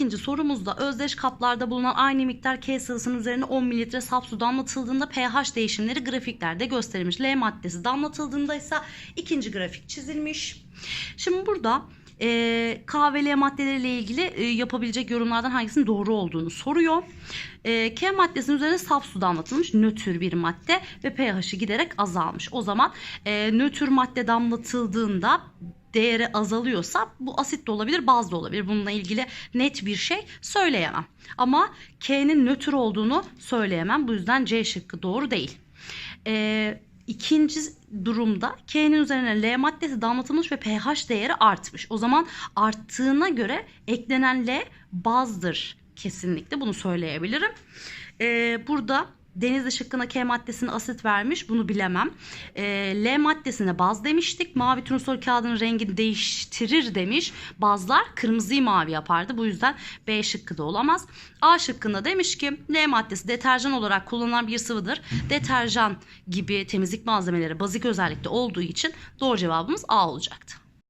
12. sorumuzda özdeş kaplarda bulunan aynı miktar K sıvısının üzerine 10 mililitre saf su damlatıldığında pH değişimleri grafiklerde gösterilmiş. L maddesi damlatıldığında ise ikinci grafik çizilmiş. Şimdi burada e, K ve L maddeleriyle ilgili e, yapabilecek yorumlardan hangisinin doğru olduğunu soruyor. E, K maddesinin üzerine saf su damlatılmış nötr bir madde ve pH'i giderek azalmış. O zaman e, nötr madde damlatıldığında değeri azalıyorsa bu asit de olabilir, baz da olabilir. Bununla ilgili net bir şey söyleyemem. Ama K'nin nötr olduğunu söyleyemem. Bu yüzden C şıkkı doğru değil. Ee, ikinci durumda K'nin üzerine L maddesi damlatılmış ve pH değeri artmış. O zaman arttığına göre eklenen L bazdır. Kesinlikle bunu söyleyebilirim. Ee, burada Denizli şıkkına K maddesine asit vermiş. Bunu bilemem. Ee, L maddesine baz demiştik. Mavi turnusol kağıdının rengini değiştirir demiş. Bazlar kırmızıyı mavi yapardı. Bu yüzden B şıkkı da olamaz. A şıkkında demiş ki L maddesi deterjan olarak kullanılan bir sıvıdır. Deterjan gibi temizlik malzemeleri bazik özellikte olduğu için doğru cevabımız A olacaktı.